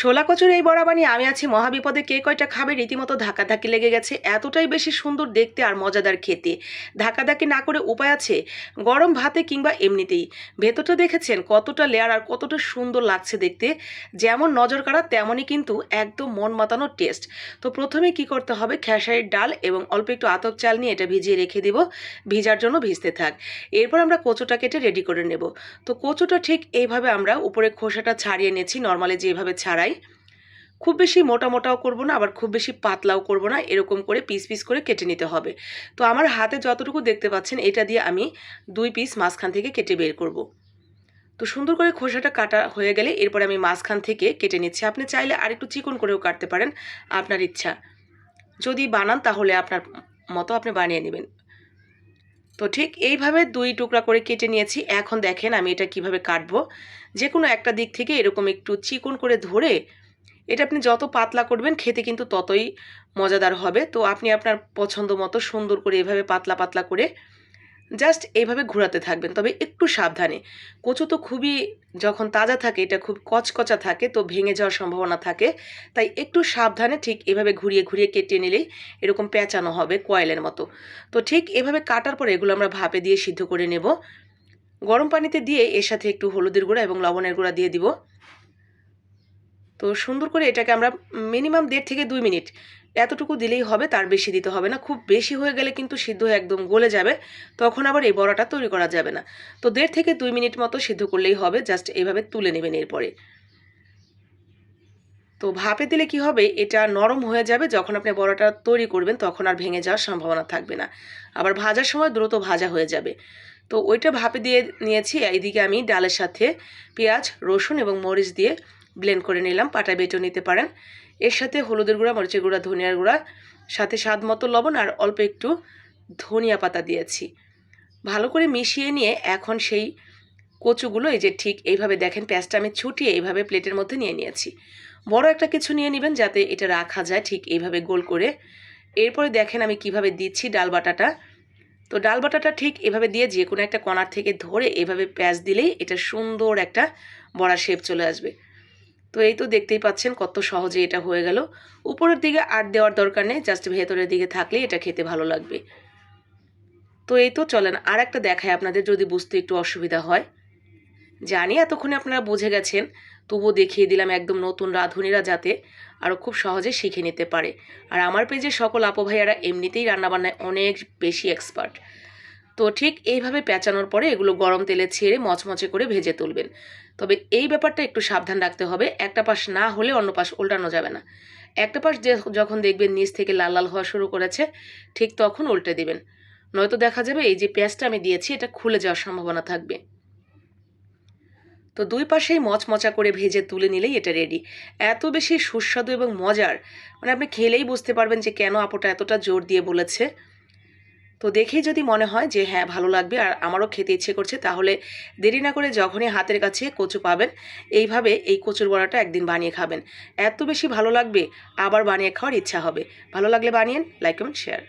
শোলা কচুর এই বড়া বানিয়ে আমি আছি মহাবিপদে। কে কয়টা খাবে? রীতিমতো ধাক্কাধাক্কি লেগে গেছে। এতটাই বেশি সুন্দর দেখতে আর মজাদার খেতে। ধাক্কাধাক্কি না করে উপায় আছে? গরম ভাতে কিংবা এমনিতেই। ভেতরটা দেখেছেন কতটা লেয়ার আর কতটা সুন্দর লাগছে দেখতে। যেমন নজর কাড়া, তেমনই কিন্তু একদম মন মাতানো টেস্ট তো প্রথমে কি করতে হবে? খেসারির ডাল এবং অল্প একটু আতপ চাল নিয়ে এটা ভিজিয়ে রেখে দিব। ভিজার জন্য ভিজতে থাক। এরপর আমরা কচুটা কেটে রেডি করে নেব। তো কচুটা ঠিক এইভাবে আমরা উপরে খোসাটা ছাড়িয়ে নিয়েছি। নর্মালি যেভাবে ছাড়াই। খুব বেশি মোটা মোটাও করব না, আবার খুব বেশি পাতলাও করব না, এরকম করে পিস পিস করে কেটে নিতে হবে। তো আমার হাতে যতটুকু দেখতে পাচ্ছেন, এটা দিয়ে আমি দুই পিস মাঝখান থেকে কেটে বের করব। তো সুন্দর করে খোসাটা কাটা হয়ে গেলে এরপরে আমি মাঝখান থেকে কেটে নিচ্ছি। আপনি চাইলে আরেকটু চিকন করেও কাটতে পারেন, আপনার ইচ্ছা। যদি বানান তাহলে আপনার মতো আপনি বানিয়ে নেবেন। তো ঠিক এইভাবে দুই টুকরা করে কেটে নিয়েছি। এখন দেখেন আমি এটা কীভাবে কাটব। যে কোনো একটা দিক থেকে এরকম একটু চিকন করে ধরে এটা আপনি যত পাতলা করবেন খেতে কিন্তু ততই মজাদার হবে। তো আপনি আপনার পছন্দ মতো সুন্দর করে এভাবে পাতলা পাতলা করে জাস্ট এইভাবে ঘোরাতে থাকবেন, তবে একটু সাবধানে। কচু তো খুবই যখন তাজা থাকে, এটা খুব কচকচা থাকে, তো ভেঙে যাওয়ার সম্ভাবনা থাকে। তাই একটু সাবধানে ঠিক এভাবে ঘুরিয়ে ঘুরিয়ে কেটে নিলেই এরকম পেঁচানো হবে কয়েলের মতো। তো ঠিক এভাবে কাটার পরে এগুলো আমরা ভাপে দিয়ে সিদ্ধ করে নেব। গরম পানিতে দিয়ে এর সাথে একটু হলুদের গুঁড়া এবং লবণের গুঁড়া দিয়ে দিব। তো সুন্দর করে এটাকে আমরা মিনিমাম দেড় থেকে দুই মিনিট এতটুকু দিলেই হবে, তার বেশি দিতে হবে না। খুব বেশি হয়ে গেলে কিন্তু সিদ্ধ একদম গলে যাবে, তখন আবার এই বড়াটা তৈরি করা যাবে না। তো দেড় থেকে দুই মিনিট মতো সিদ্ধ করলেই হবে, জাস্ট এইভাবে তুলে নেবেন এরপরে। তো ভাপে দিলে কি হবে, এটা নরম হয়ে যাবে, যখন আপনি বড়াটা তৈরি করবেন, তখন আর ভেঙে যাওয়ার সম্ভাবনা থাকবে না। আবার ভাজার সময় দ্রুত ভাজা হয়ে যাবে। তো ওইটা ভাপে দিয়ে নিয়েছি, এইদিকে আমি ডালের সাথে পেঁয়াজ, রসুন এবং মরিচ দিয়ে ব্লেন্ড করে নিলাম, পাটায় বেটেও নিতে পারেন। এর সাথে হলুদের গুঁড়া, মরিচের গুঁড়া, ধনিয়ার গুঁড়া, সাথে স্বাদ মতো লবণ আর অল্প একটু ধনিয়া পাতা দিয়েছি। ভালো করে মিশিয়ে নিয়ে এখন সেই কচুগুলো, এই যে ঠিক এইভাবে দেখেন, পেঁয়াজটা আমি ছুটিয়ে এইভাবে প্লেটের মধ্যে নিয়ে নিয়েছি। বড় একটা কিছু নিয়ে নেবেন যাতে এটা রাখা যায় ঠিক এইভাবে গোল করে। এরপরে দেখেন আমি কীভাবে দিচ্ছি ডাল বাটাটা। তো ডাল বাটাটা ঠিক এভাবে দিয়ে যে কোনো একটা কণার থেকে ধরে এভাবে পেঁয়াজ দিলেই এটা সুন্দর একটা বড়া শেপ চলে আসবে। তো এই তো দেখতেই পাচ্ছেন কত সহজে এটা হয়ে গেল। উপরের দিকে আর দেওয়ার দরকার নেই জাস্ট ভেতরের দিকে থাকলে এটা খেতে ভালো লাগবে। তো এই তো চলেন আর একটা দেখায় আপনাদের যদি বুঝতে একটু অসুবিধা হয়। জানি এতক্ষণে আপনারা বুঝে গেছেন, তবুও দেখিয়ে দিলাম একদম নতুন রাঁধুনিরা যাতে আরও খুব সহজে শিখে নিতে পারে। আর আমার পেজে সকল আপো ভাইয়ারা এমনিতেই রান্নাবান্নায় অনেক বেশি এক্সপার্ট তো ঠিক এইভাবে পেঁচানোর পরে এগুলো গরম তেলে ছেড়ে মচমচে করে ভেজে তুলবেন। তবে এই ব্যাপারটা একটু সাবধান রাখতে হবে, একটা পাশ না হলে অন্য পাশ উল্টানো যাবে না। একটা পাশ যে যখন দেখবেন নিচ থেকে লাল লাল হওয়া শুরু করেছে, ঠিক তখন উল্টে দিবেন। নয়তো দেখা যাবে এই যে পেঁয়াজটা আমি দিয়েছি, এটা খুলে যাওয়ার সম্ভাবনা থাকবে। তো দুই পাশেই মচমচা করে ভেজে তুলে নিলেই এটা রেডি এত বেশি সুস্বাদু এবং মজার মানে আপনি খেলেই বুঝতে পারবেন যে কেন আপোটা এতটা জোর দিয়ে বলেছে। তো দেখেই যদি মনে হয় যে হ্যাঁ ভালো লাগবে আর আমারও খেতে ইচ্ছে করছে, তাহলে দেরি না করে যখনই হাতের কাছে কচু পাবেন, এইভাবে এই কচুর বড়াটা একদিন বানিয়ে খাবেন। এত বেশি ভালো লাগবে, আবার বানিয়ে খাওয়ার ইচ্ছা হবে। ভালো লাগলে বানিয়েন, লাইক, কমেন্ট, শেয়ার।